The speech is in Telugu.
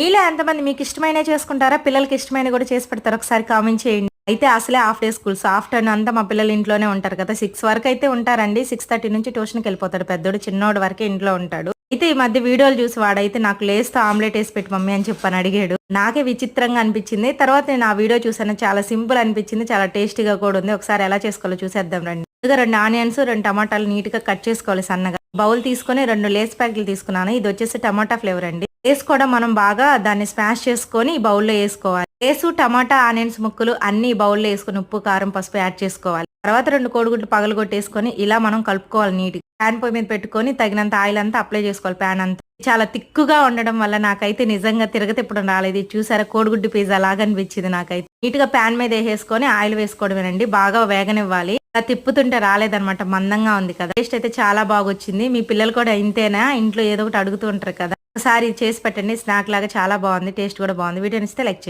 మీలో ఎంతమంది మీకు ఇష్టమైన చేసుకుంటారా? పిల్లలకి ఇష్టమైన కూడా చేసి పెడతారు? ఒకసారి కామెంట్ చేయండి. అయితే అసలే హాఫ్ డే స్కూల్స్ ఆఫ్టర్నూన్ అంతా మా పిల్లలు ఇంట్లోనే ఉంటారు కదా. సిక్స్ వరకు అయితే ఉంటారండి. సిక్స్ థర్టీ నుంచి ట్యూషన్కి వెళ్ళిపోతాడు పెద్దోడు. చిన్నోడు వరకే ఇంట్లో ఉంటాడు. అయితే ఈ మధ్య వీడియోలు చూసి వాడైతే నాకు లేస్తే ఆమ్లెట్ వేసి పెట్టి మమ్మీ అని చెప్పని అడిగాడు. నాకే విచిత్రంగా అనిపించింది. తర్వాత నేను ఆ వీడియో చూసాను చాలా సింపుల్ అనిపించింది. చాలా టేస్టీగా కూడా ఉంది. ఒకసారి ఎలా చేసుకోవాలో చూసేద్దాం రండి. ముందుగా రెండు ఆనియన్స్ రెండు టమాటాలు నీట్గా కట్ చేసుకోవాలి సన్నగా. బౌల్ తీసుకొని రెండు లేస్ ప్యాకెట్లు తీసుకున్నాను. ఇది వచ్చేసి టమాటా ఫ్లేవర్ అండి. లేస్ కూడా మనం బాగా దాన్ని స్మాష్ చేసుకొని బౌల్లో వేసుకోవాలి. లేసు టమాటా ఆనియన్స్ ముక్కలు అన్ని బౌల్లో వేసుకొని ఉప్పు కారం పసుపు యాడ్ చేసుకోవాలి. తర్వాత రెండు కోడిగుడ్లు పగలగొట్టేసుకొని ఇలా మనం కలుపుకోవాలి నీట్గా. ప్యాన్ పొయ్యి మీద పెట్టుకొని తగినంత ఆయిల్ అంతా అప్లై చేసుకోవాలి ప్యాన్ అంతా. చాలా తిక్కుగా ఉండడం వల్ల నాకైతే నిజంగా తిరగతిప్పడం రాలేదు. చూసారా? కోడిగుడ్డు పిజ్జా లాగా అనిపించింది నాకైతే. నీట్గా ప్యాన్ మీద వేసేసుకొని ఆయిల్ వేసుకోవడమేనండి. బాగా వేగనివ్వాలి. అలా తిప్పుతుంటే రాలేదన్నమాట. మందంగా ఉంది కదా. టేస్ట్ అయితే చాలా బాగా వచ్చింది మీ పిల్లలు కూడా ఇంతేనా? ఇంట్లో ఏదో ఒకటి అడుగుతూ ఉంటారు కదా. ఒకసారి చేసి పెట్టండి. స్నాక్ లాగా చాలా బాగుంది. టేస్ట్ కూడా బాగుంది. వీడియో ఇస్తే లైక్